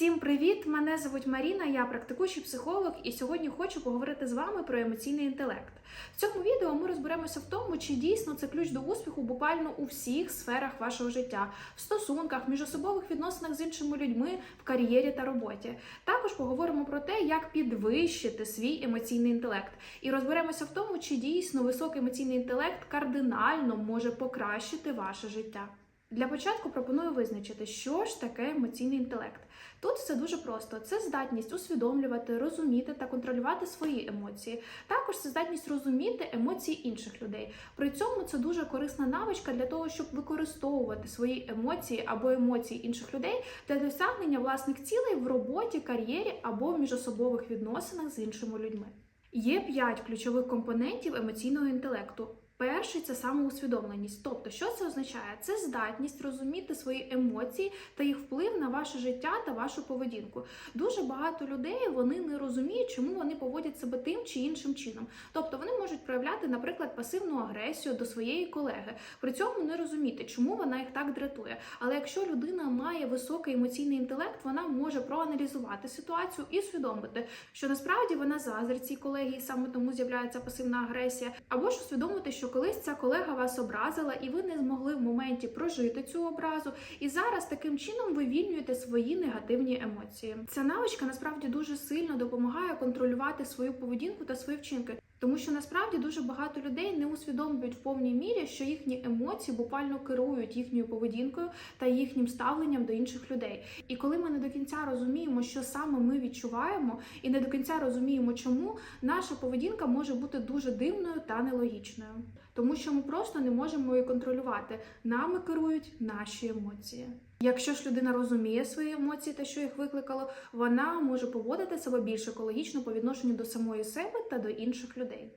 Всім привіт! Мене звуть Маріна, я практикуючий психолог, і сьогодні хочу поговорити з вами про емоційний інтелект. В цьому відео ми розберемося в тому, чи дійсно це ключ до успіху буквально у всіх сферах вашого життя, в стосунках, міжособових відносинах з іншими людьми, в кар'єрі та роботі. Також поговоримо про те, як підвищити свій емоційний інтелект, і розберемося в тому, чи дійсно високий емоційний інтелект кардинально може покращити ваше життя. Для початку пропоную визначити, що ж таке емоційний інтелект. Тут все дуже просто: це здатність усвідомлювати, розуміти та контролювати свої емоції. Також це здатність розуміти емоції інших людей. При цьому це дуже корисна навичка для того, щоб використовувати свої емоції або емоції інших людей для досягнення власних цілей в роботі, кар'єрі або в міжособових відносинах з іншими людьми. Є п'ять ключових компонентів емоційного інтелекту. Перший це самоусвідомленість. Тобто, що це означає? Це здатність розуміти свої емоції та їх вплив на ваше життя та вашу поведінку. Дуже багато людей вони не розуміють, чому вони поводять себе тим чи іншим чином. Тобто вони можуть проявляти, наприклад, пасивну агресію до своєї колеги, при цьому не розуміти, чому вона їх так дратує. Але якщо людина має високий емоційний інтелект, вона може проаналізувати ситуацію і усвідомити, що насправді вона заздрить цій колеги, і саме тому з'являється пасивна агресія, або ж усвідомити, що колись ця колега вас образила, і ви не змогли в моменті прожити цю образу. І зараз таким чином вивільнюєте свої негативні емоції. Ця навичка насправді дуже сильно допомагає контролювати свою поведінку та свої вчинки. Тому що насправді дуже багато людей не усвідомлюють в повній мірі, що їхні емоції буквально керують їхньою поведінкою та їхнім ставленням до інших людей. І коли ми не до кінця розуміємо, що саме ми відчуваємо, і не до кінця розуміємо, чому наша поведінка може бути дуже дивною та нелогічною, тому що ми просто не можемо її контролювати. Нами керують наші емоції. Якщо ж людина розуміє свої емоції та що їх викликало, вона може поводити себе більш екологічно по відношенню до самої себе та до інших людей.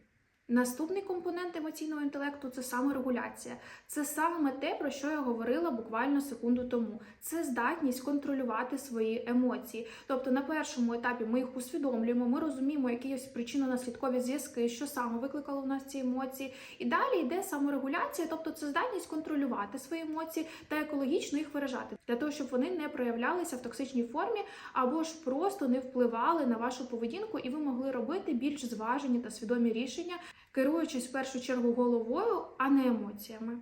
Наступний компонент емоційного інтелекту це саморегуляція. Це саме те, про що я говорила буквально секунду тому. Це здатність контролювати свої емоції. Тобто на першому етапі ми їх усвідомлюємо, ми розуміємо якісь причинно-наслідкові зв'язки, що саме викликало в нас ці емоції. І далі йде саморегуляція, тобто це здатність контролювати свої емоції та екологічно їх виражати, для того, щоб вони не проявлялися в токсичній формі або ж просто не впливали на вашу поведінку, і ви могли робити більш зважені та свідомі рішення керуючись в першу чергу головою, а не емоціями.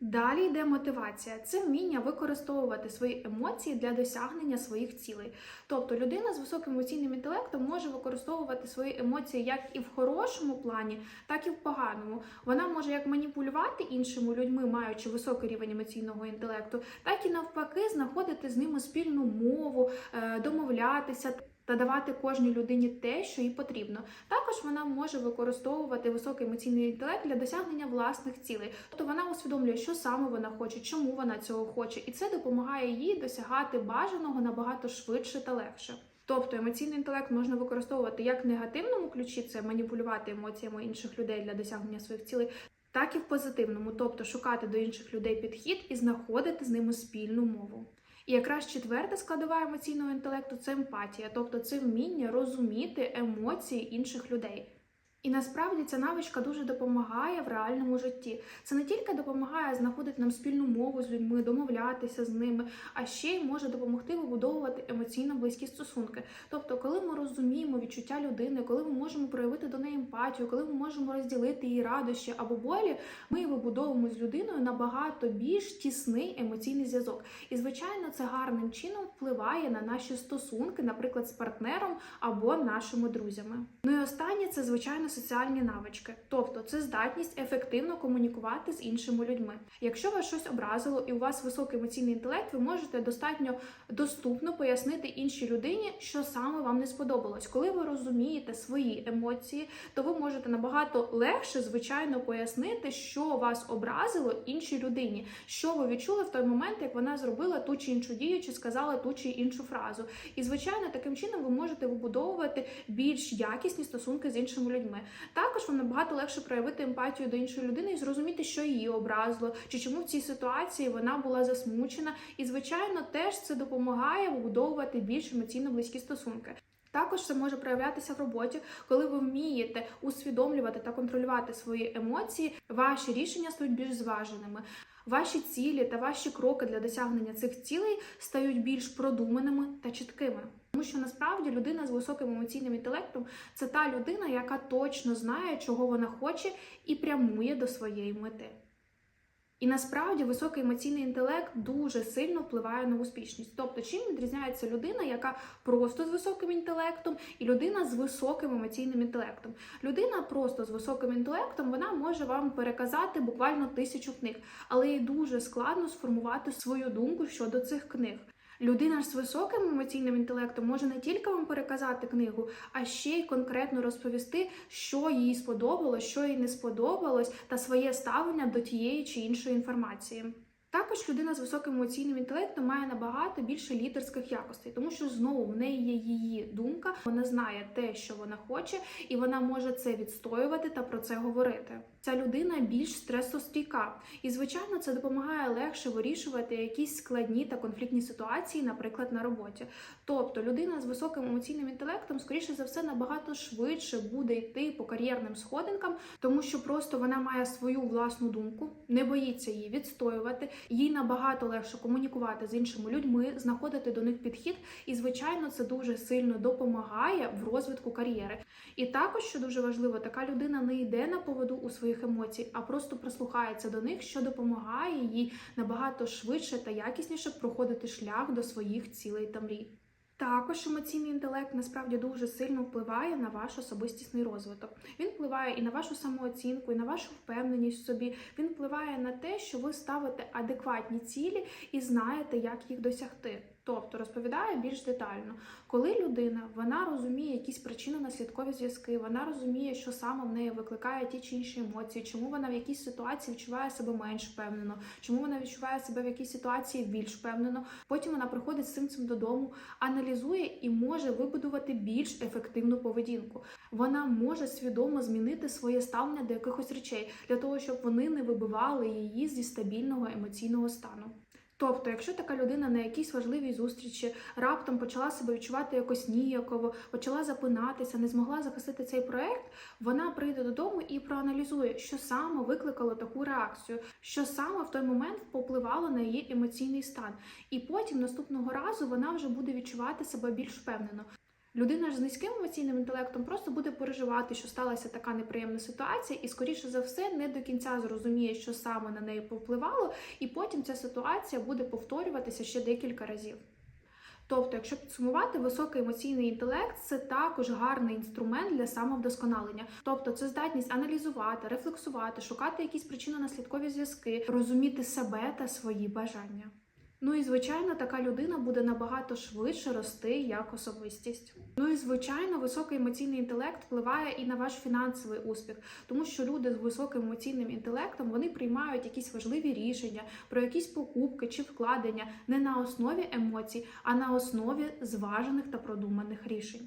Далі йде мотивація. Це вміння використовувати свої емоції для досягнення своїх цілей. Тобто людина з високим емоційним інтелектом може використовувати свої емоції як і в хорошому плані, так і в поганому. Вона може як маніпулювати іншими людьми, маючи високий рівень емоційного інтелекту, так і навпаки знаходити з ними спільну мову, е, домовлятися та давати кожній людині те, що їй потрібно. Також вона може використовувати високий емоційний інтелект для досягнення власних цілей. Тобто вона усвідомлює, що саме вона хоче, чому вона цього хоче, і це допомагає їй досягати бажаного набагато швидше та легше. Тобто емоційний інтелект можна використовувати як в негативному ключі, це маніпулювати емоціями інших людей для досягнення своїх цілей, так і в позитивному, тобто шукати до інших людей підхід і знаходити з ними спільну мову. І якраз четверта складова емоційного інтелекту це емпатія, тобто це вміння розуміти емоції інших людей. І насправді ця навичка дуже допомагає в реальному житті. Це не тільки допомагає знаходити нам спільну мову з людьми, домовлятися з ними, а ще й може допомогти вибудовувати емоційно близькі стосунки. Тобто, коли ми розуміємо відчуття людини, коли ми можемо проявити до неї емпатію, коли ми можемо розділити її радощі або болі, ми вибудовуємо з людиною набагато більш тісний емоційний зв'язок. І, звичайно, це гарним чином впливає на наші стосунки, наприклад, з партнером або нашими друзями. Ну і останнє це звичайно соціальні навички, тобто це здатність ефективно комунікувати з іншими людьми. Якщо вас щось образило і у вас високий емоційний інтелект, ви можете достатньо доступно пояснити іншій людині, що саме вам не сподобалось. Коли ви розумієте свої емоції, то ви можете набагато легше, звичайно, пояснити, що вас образило іншій людині, що ви відчули в той момент, як вона зробила ту чи іншу дію, чи сказала ту чи іншу фразу. І звичайно, таким чином ви можете вибудовувати більш якісні стосунки з іншими людьми. Також вам набагато легше проявити емпатію до іншої людини і зрозуміти, що її образило, чи чому в цій ситуації вона була засмучена. І, звичайно, теж це допомагає вибудовувати більш емоційно близькі стосунки. Також це може проявлятися в роботі, коли ви вмієте усвідомлювати та контролювати свої емоції, ваші рішення стають більш зваженими. Ваші цілі та ваші кроки для досягнення цих цілей стають більш продуманими та чіткими. Тому що насправді людина з високим емоційним інтелектом це та людина, яка точно знає, чого вона хоче, і прямує до своєї мети. І насправді високий емоційний інтелект дуже сильно впливає на успішність. Тобто, чим відрізняється людина, яка просто з високим інтелектом, і людина з високим емоційним інтелектом. Людина просто з високим інтелектом вона може вам переказати буквально тисячу книг, але їй дуже складно сформувати свою думку щодо цих книг. Людина ж з високим емоційним інтелектом може не тільки вам переказати книгу, а ще й конкретно розповісти, що їй сподобалось, що їй не сподобалось, та своє ставлення до тієї чи іншої інформації. Також людина з високим емоційним інтелектом має набагато більше лідерських якостей, тому що знову в неї є її думка, вона знає те, що вона хоче, і вона може це відстоювати та про це говорити. Ця людина більш стресостійка, і звичайно, це допомагає легше вирішувати якісь складні та конфліктні ситуації, наприклад, на роботі. Тобто людина з високим емоційним інтелектом, скоріше за все, набагато швидше буде йти по кар'єрним сходинкам, тому що просто вона має свою власну думку, не боїться її відстоювати. Їй набагато легше комунікувати з іншими людьми, знаходити до них підхід, і звичайно, це дуже сильно допомагає в розвитку кар'єри. І також, що дуже важливо, така людина не йде на поводу у своїх емоцій, а просто прислухається до них, що допомагає їй набагато швидше та якісніше проходити шлях до своїх цілей та мрій. Також емоційний інтелект насправді дуже сильно впливає на ваш особистісний розвиток. Він впливає і на вашу самооцінку, і на вашу впевненість в собі. Він впливає на те, що ви ставите адекватні цілі і знаєте, як їх досягти. Тобто розповідає більш детально, коли людина вона розуміє якісь причинно-наслідкові зв'язки, вона розуміє, що саме в неї викликає ті чи інші емоції, чому вона в якійсь ситуації відчуває себе менш впевнено, чому вона відчуває себе в якійсь ситуації більш впевнено. Потім вона приходить з цим цим додому, аналізує і може вибудувати більш ефективну поведінку. Вона може свідомо змінити своє ставлення до якихось речей для того, щоб вони не вибивали її зі стабільного емоційного стану. Тобто, якщо така людина на якійсь важливій зустрічі раптом почала себе відчувати якось ніяково, почала запинатися, не змогла захистити цей проект, вона прийде додому і проаналізує, що саме викликало таку реакцію, що саме в той момент попливало на її емоційний стан. І потім наступного разу вона вже буде відчувати себе більш впевнено. Людина ж з низьким емоційним інтелектом просто буде переживати, що сталася така неприємна ситуація, і, скоріше за все, не до кінця зрозуміє, що саме на неї повпливало, і потім ця ситуація буде повторюватися ще декілька разів. Тобто, якщо підсумувати, високий емоційний інтелект це також гарний інструмент для самовдосконалення. Тобто, це здатність аналізувати, рефлексувати, шукати якісь причинно-наслідкові зв'язки, розуміти себе та свої бажання. Ну і звичайно, така людина буде набагато швидше рости як особистість. Ну і звичайно, високий емоційний інтелект впливає і на ваш фінансовий успіх, тому що люди з високим емоційним інтелектом вони приймають якісь важливі рішення про якісь покупки чи вкладення не на основі емоцій, а на основі зважених та продуманих рішень.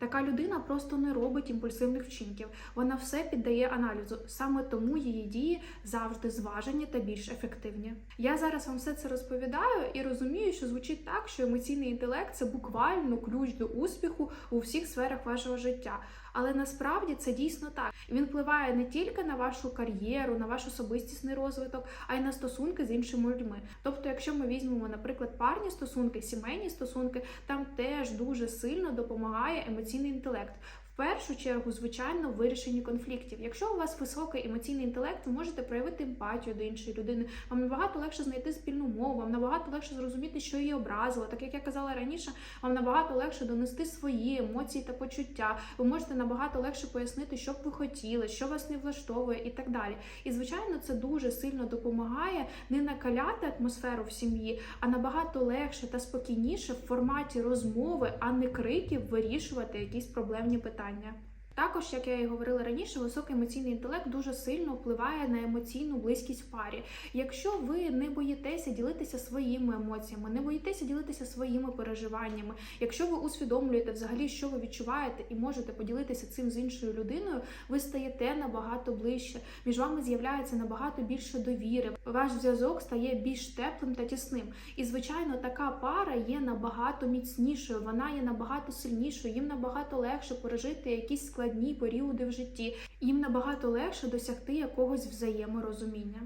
Така людина просто не робить імпульсивних вчинків. Вона все піддає аналізу. Саме тому її дії завжди зважені та більш ефективні. Я зараз вам все це розповідаю і розумію, що звучить так, що емоційний інтелект це буквально ключ до успіху у всіх сферах вашого життя. Але насправді це дійсно так. Він впливає не тільки на вашу кар'єру, на ваш особистісний розвиток, а й на стосунки з іншими людьми. Тобто, якщо ми візьмемо, наприклад, парні стосунки, сімейні стосунки, там теж дуже сильно допомагає емоційний інтелект. Першу чергу, звичайно, в вирішенні конфліктів. Якщо у вас високий емоційний інтелект, ви можете проявити емпатію до іншої людини. Вам набагато легше знайти спільну мову, вам набагато легше зрозуміти, що її образило. Так як я казала раніше, вам набагато легше донести свої емоції та почуття. Ви можете набагато легше пояснити, що б ви хотіли, що вас не влаштовує, і так далі. І звичайно, це дуже сильно допомагає не накаляти атмосферу в сім'ї, а набагато легше та спокійніше в форматі розмови, а не криків, вирішувати якісь проблемні питання питання. Також, як я і говорила раніше, високий емоційний інтелект дуже сильно впливає на емоційну близькість в парі. Якщо ви не боїтеся ділитися своїми емоціями, не боїтеся ділитися своїми переживаннями, якщо ви усвідомлюєте взагалі, що ви відчуваєте, і можете поділитися цим з іншою людиною, ви стаєте набагато ближче. Між вами з'являється набагато більше довіри. Ваш зв'язок стає більш теплим та тісним. І звичайно, така пара є набагато міцнішою, вона є набагато сильнішою. Їм набагато легше пережити якісь складні періоди в житті. Їм набагато легше досягти якогось взаєморозуміння.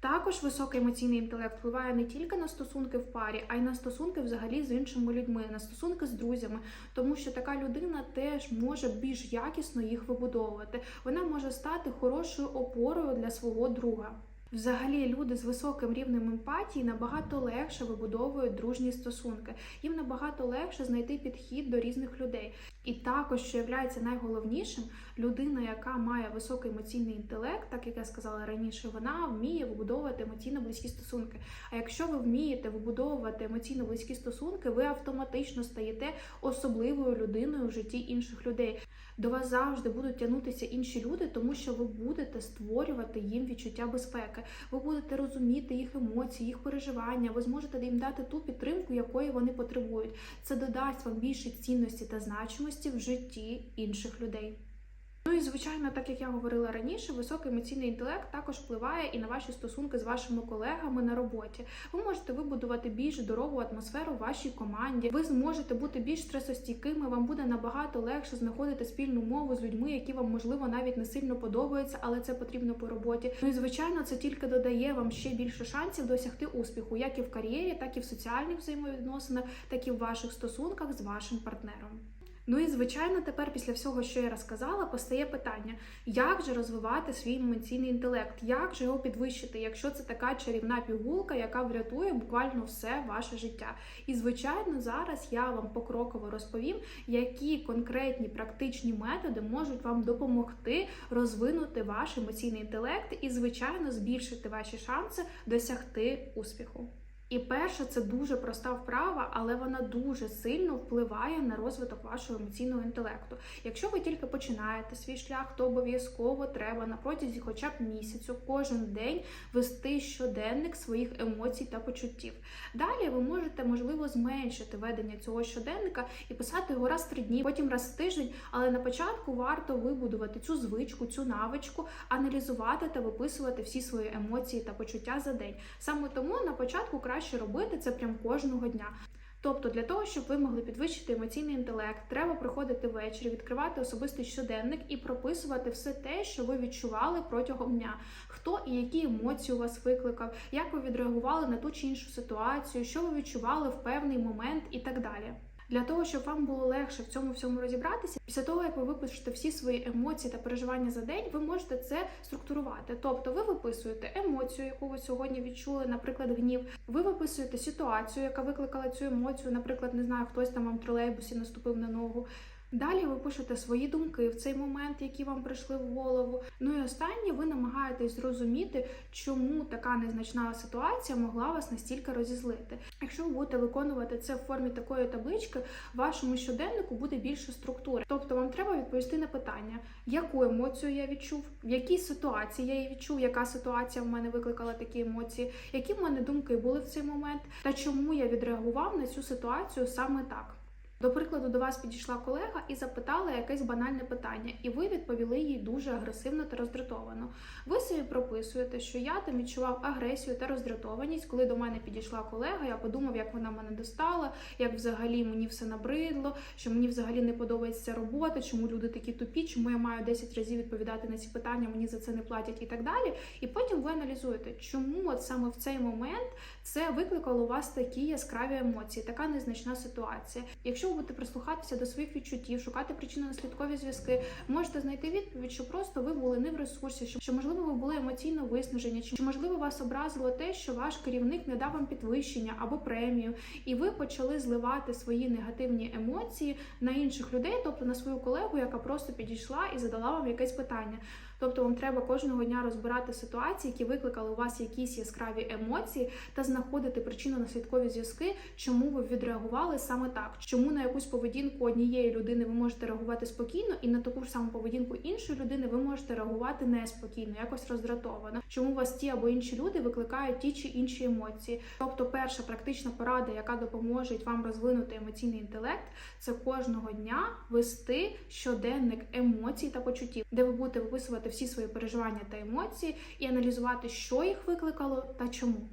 Також високий емоційний інтелект впливає не тільки на стосунки в парі, а й на стосунки взагалі з іншими людьми, на стосунки з друзями, тому що така людина теж може більш якісно їх вибудовувати. Вона може стати хорошою опорою для свого друга. Взагалі, люди з високим рівнем емпатії набагато легше вибудовують дружні стосунки. Їм набагато легше знайти підхід до різних людей. І також, що є найголовнішим, людина, яка має високий емоційний інтелект, так як я сказала раніше, вона вміє вибудовувати емоційно близькі стосунки. А якщо ви вмієте вибудовувати емоційно близькі стосунки, ви автоматично стаєте особливою людиною в житті інших людей. До вас завжди будуть тягнутися інші люди, тому що ви будете створювати їм відчуття безпеки. Ви будете розуміти їх емоції, їх переживання. Ви зможете їм дати ту підтримку, якої вони потребують. Це додасть вам більше цінності та значимості в житті інших людей. Ну і звичайно, так як я говорила раніше, високий емоційний інтелект також впливає і на ваші стосунки з вашими колегами на роботі. Ви можете вибудувати більш здорову атмосферу в вашій команді. Ви зможете бути більш стресостійкими. Вам буде набагато легше знаходити спільну мову з людьми, які вам можливо навіть не сильно подобаються, але це потрібно по роботі. Ну і звичайно, це тільки додає вам ще більше шансів досягти успіху, як і в кар'єрі, так і в соціальних взаємовідносинах, так і в ваших стосунках з вашим партнером. Ну і звичайно, тепер, після всього, що я розказала, постає питання: як же розвивати свій емоційний інтелект, як же його підвищити, якщо це така чарівна пігулка, яка врятує буквально все ваше життя. І звичайно, зараз я вам покроково розповім, які конкретні практичні методи можуть вам допомогти розвинути ваш емоційний інтелект і, звичайно, збільшити ваші шанси досягти успіху. І перше, це дуже проста вправа, але вона дуже сильно впливає на розвиток вашого емоційного інтелекту. Якщо ви тільки починаєте свій шлях, то обов'язково треба на протязі хоча б місяцю кожен день вести щоденник своїх емоцій та почуттів. Далі ви можете, можливо, зменшити ведення цього щоденника і писати його раз в три дні, потім раз в тиждень. Але на початку варто вибудувати цю звичку, цю навичку, аналізувати та виписувати всі свої емоції та почуття за день. Саме тому на початку краще краще робити це прям кожного дня. Тобто, для того, щоб ви могли підвищити емоційний інтелект, треба приходити ввечері, відкривати особистий щоденник і прописувати все те, що ви відчували протягом дня. Хто і які емоції у вас викликав, як ви відреагували на ту чи іншу ситуацію, що ви відчували в певний момент і так далі. Для того, щоб вам було легше в цьому всьому розібратися, після того, як ви випишете всі свої емоції та переживання за день, ви можете це структурувати. Тобто, ви виписуєте емоцію, яку ви сьогодні відчули, наприклад, гнів. Ви виписуєте ситуацію, яка викликала цю емоцію, наприклад, не знаю, хтось там вам в тролейбусі наступив на ногу. Далі ви пишете свої думки в цей момент, які вам прийшли в голову. Ну і останнє, ви намагаєтесь зрозуміти, чому така незначна ситуація могла вас настільки розізлити. Якщо ви будете виконувати це в формі такої таблички, вашому щоденнику буде більше структури. Тобто вам треба відповісти на питання, яку емоцію я відчув, в якій ситуації я її відчув, яка ситуація в мене викликала такі емоції, які в мене думки були в цей момент, та чому я відреагував на цю ситуацію саме так. До прикладу, до вас підійшла колега і запитала якесь банальне питання, і ви відповіли їй дуже агресивно та роздратовано. Ви собі прописуєте, що я там відчував агресію та роздратованість, коли до мене підійшла колега. Я подумав, як вона мене достала, як взагалі мені все набридло, що мені взагалі не подобається робота, чому люди такі тупі, чому я маю 10 разів відповідати на ці питання, мені за це не платять і так далі. І потім ви аналізуєте, чому от саме в цей момент це викликало у вас такі яскраві емоції, така незначна ситуація. Якщо ви будете прислухатися до своїх відчуттів, шукати причинно-наслідкові зв'язки, можете знайти відповідь, що просто ви були не в ресурсі, що, що можливо ви були емоційно виснажені, чи можливо вас образило те, що ваш керівник не дав вам підвищення або премію, і ви почали зливати свої негативні емоції на інших людей, тобто на свою колегу, яка просто підійшла і задала вам якесь питання. Тобто вам треба кожного дня розбирати ситуації, які викликали у вас якісь яскраві емоції, та знаходити причинно-наслідкові зв'язки, чому ви відреагували саме так, чому на якусь поведінку однієї людини ви можете реагувати спокійно, і на таку ж саму поведінку іншої людини ви можете реагувати неспокійно, якось роздратовано. Чому у вас ті або інші люди викликають ті чи інші емоції? Тобто, перша практична порада, яка допоможе вам розвинути емоційний інтелект, це кожного дня вести щоденник емоцій та почуттів, де ви будете виписувати всі свої переживання та емоції і аналізувати, що їх викликало та чому.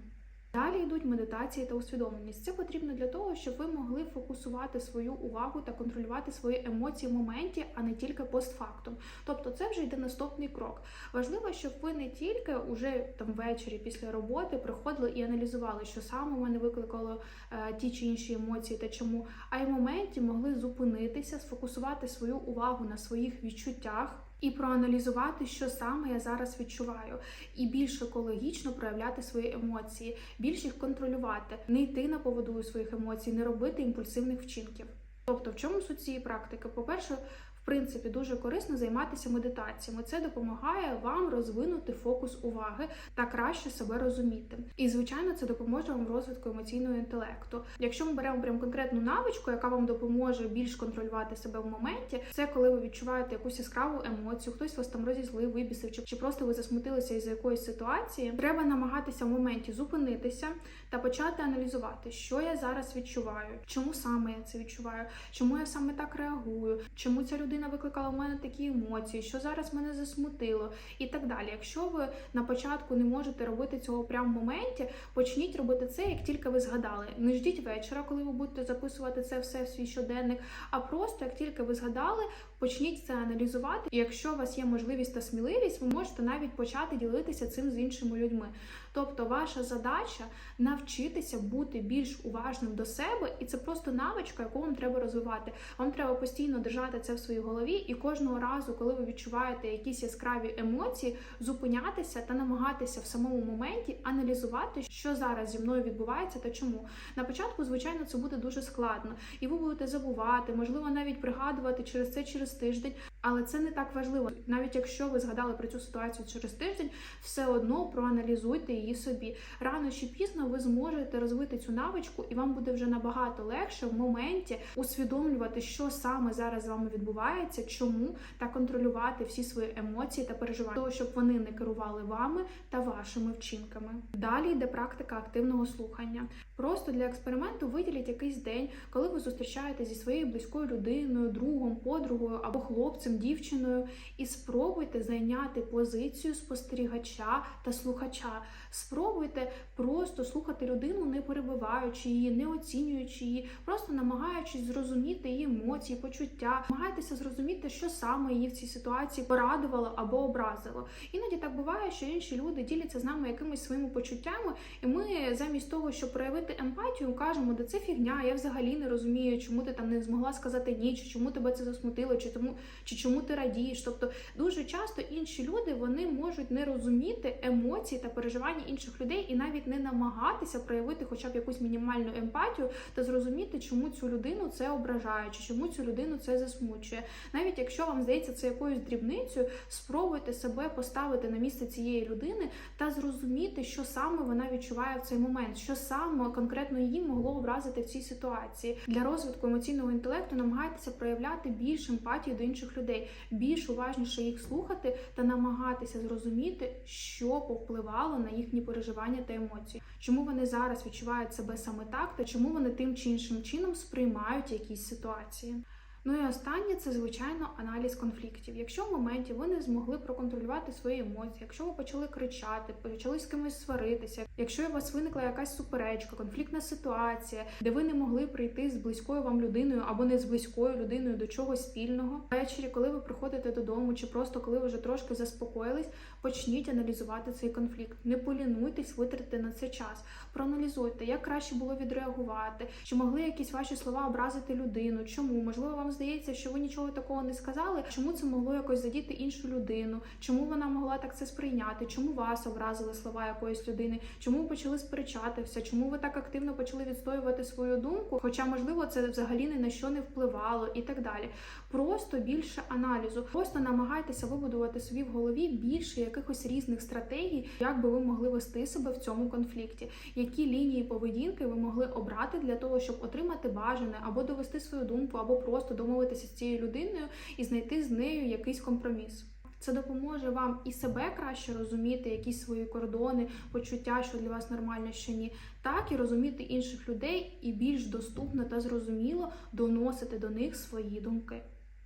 Далі йдуть медитації та усвідомленість. Це потрібно для того, щоб ви могли фокусувати свою увагу та контролювати свої емоції в моменті, а не тільки постфактум. Тобто, це вже йде наступний крок. Важливо, щоб ви не тільки уже там ввечері після роботи приходили і аналізували, що саме в мене викликало е, ті чи інші емоції та чому, а й в моменті могли зупинитися, сфокусувати свою увагу на своїх відчуттях. І проаналізувати, що саме я зараз відчуваю, і більш екологічно проявляти свої емоції, більш їх контролювати, не йти на поводу своїх емоцій, не робити імпульсивних вчинків. Тобто, в чому суть цієї практики? По-перше, в принципі, дуже корисно займатися медитаціями. Це допомагає вам розвинути фокус уваги та краще себе розуміти. І, звичайно, це допоможе вам розвитку емоційного інтелекту. Якщо ми беремо прям конкретну навичку, яка вам допоможе більш контролювати себе в моменті, це коли ви відчуваєте якусь яскраву емоцію, хтось вас там розізлив, вибісив, чи, просто ви засмутилися із якоїсь ситуації. Треба намагатися в моменті зупинитися та почати аналізувати, що я зараз відчуваю, чому саме я це відчуваю, чому я саме так реагую, чому ця людина викликала в мене такі емоції, що зараз мене засмутило, і так далі. Якщо ви на початку не можете робити цього прямо в моменті, почніть робити це, як тільки ви згадали. Не ждіть вечора, коли ви будете записувати це все в свій щоденник, а просто як тільки ви згадали, почніть це аналізувати. І якщо у вас є можливість та сміливість, ви можете навіть почати ділитися цим з іншими людьми. Тобто, ваша задача навчитися бути більш уважним до себе, і це просто навичка, яку вам треба розвивати. Вам треба постійно держати це в своїй голові, і кожного разу, коли ви відчуваєте якісь яскраві емоції, зупинятися та намагатися в самому моменті аналізувати, що зараз зі мною відбувається та чому. На початку, звичайно, це буде дуже складно, і ви будете забувати, можливо, навіть пригадувати через це через тиждень. Але це не так важливо. Навіть якщо ви згадали про цю ситуацію через тиждень, все одно проаналізуйте її собі. Рано чи пізно ви зможете розвити цю навичку, і вам буде вже набагато легше в моменті усвідомлювати, що саме зараз з вами відбувається, чому та контролювати всі свої емоції та переживання, того, щоб вони не керували вами та вашими вчинками. Далі йде практика активного слухання. Просто для експерименту виділіть якийсь день, коли ви зустрічаєтесь зі своєю близькою людиною, другом, подругою або хлопцем, дівчиною, і спробуйте зайняти позицію спостерігача та слухача. Спробуйте просто слухати людину, не перебиваючи її, не оцінюючи її, просто намагаючись зрозуміти її емоції, почуття, намагайтеся зрозуміти, що саме її в цій ситуації порадувало або образило. Іноді так буває, що інші люди діляться з нами якимись своїми почуттями, і ми замість того, щоб проявити емпатію, кажемо, де це фігня, я взагалі не розумію, чому ти там не змогла сказати ні, чи чому тебе це засмутило, чи тому, чи чому ти радієш. Тобто дуже часто інші люди вони можуть не розуміти емоції та переживання інших людей і навіть не намагатися проявити хоча б якусь мінімальну емпатію та зрозуміти, чому цю людину це ображає, чи чому цю людину це засмучує. Навіть якщо вам здається це якоюсь дрібницею, спробуйте себе поставити на місце цієї людини та зрозуміти, що саме вона відчуває в цей момент, що саме конкретно її могло образити в цій ситуації. Для розвитку емоційного інтелекту намагайтеся проявляти більш емпатії до інших людей, більш уважніше їх слухати та намагатися зрозуміти, що повпливало на їхні переживання та емоції, чому вони зараз відчувають себе саме так, та чому вони тим чи іншим чином сприймають якісь ситуації. Ну і останнє це звичайно аналіз конфліктів. Якщо в моменті ви не змогли проконтролювати свої емоції, якщо ви почали кричати, почали з кимось сваритися, якщо у вас виникла якась суперечка, конфліктна ситуація, де ви не могли прийти з близькою вам людиною або не з близькою людиною до чогось спільного, ввечері, коли ви приходите додому, чи просто коли ви вже трошки заспокоїлись, почніть аналізувати цей конфлікт. Не полінуйтесь витратити на це час. Проаналізуйте, як краще було відреагувати, чи могли якісь ваші слова образити людину, чому можливо вам вам здається, що ви нічого такого не сказали, чому це могло якось задіти іншу людину? Чому вона могла так це сприйняти? Чому вас образили слова якоїсь людини? Чому ви почали сперечатися? Чому ви так активно почали відстоювати свою думку? Хоча, можливо, це взагалі ні на що не впливало і так далі. Просто більше аналізу. Просто намагайтеся вибудувати собі в голові більше якихось різних стратегій, як би ви могли вести себе в цьому конфлікті, які лінії поведінки ви могли обрати для того, щоб отримати бажане або довести свою думку, або просто домовитися з цією людиною і знайти з нею якийсь компроміс. Це допоможе вам і себе краще розуміти, якісь свої кордони, почуття, що для вас нормально, що ні, так і розуміти інших людей і більш доступно та зрозуміло доносити до них свої думки.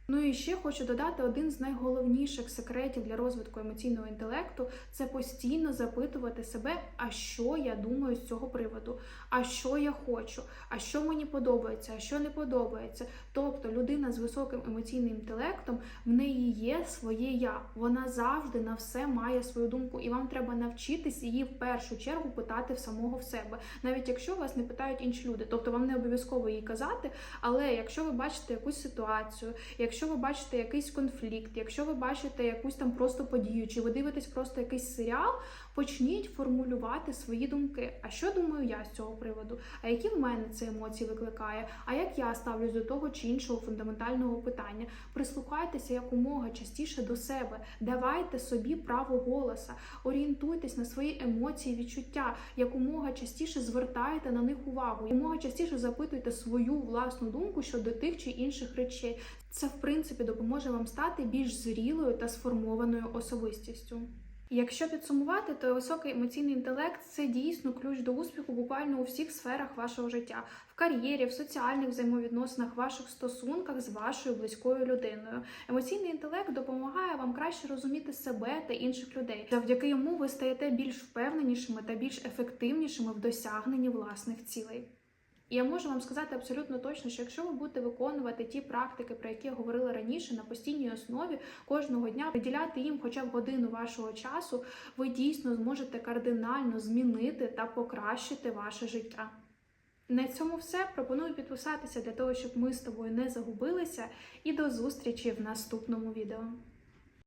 Ну і ще хочу додати один з найголовніших секретів для розвитку емоційного інтелекту це постійно запитувати себе, а що я думаю з цього приводу, а що я хочу, а що мені подобається, а що не подобається. Тобто людина з високим емоційним інтелектом в неї є своє я. Вона завжди на все має свою думку, і вам треба навчитись її в першу чергу питати в самого в себе, навіть якщо вас не питають інші люди. Тобто вам не обов'язково її казати, але якщо ви бачите якусь ситуацію, якщо ви бачите якийсь конфлікт, якщо ви бачите якусь там просто подію, чи ви дивитесь просто якийсь серіал, почніть формулювати свої думки. А що думаю я з цього приводу? А які в мене це емоції викликає? А як я ставлюсь до того чи іншого фундаментального питання? Прислухайтеся якомога частіше до себе, давайте собі право голоса, орієнтуйтесь на свої емоції, відчуття, якомога частіше звертайте на них увагу, якомога частіше запитуйте свою власну думку щодо тих чи інших речей. Це, в принципі, допоможе вам стати більш зрілою та сформованою особистістю. Якщо підсумувати, то високий емоційний інтелект це дійсно ключ до успіху буквально у всіх сферах вашого життя, в кар'єрі, в соціальних взаємовідносинах, ваших стосунках з вашою близькою людиною. Емоційний інтелект допомагає вам краще розуміти себе та інших людей. Завдяки йому ви стаєте більш впевненішими та більш ефективнішими в досягненні власних цілей. І я можу вам сказати абсолютно точно, що якщо ви будете виконувати ті практики, про які я говорила раніше, на постійній основі кожного дня приділяти їм хоча б годину вашого часу, ви дійсно зможете кардинально змінити та покращити ваше життя. На цьому все. Пропоную підписатися для того, щоб ми з тобою не загубилися. І до зустрічі в наступному відео.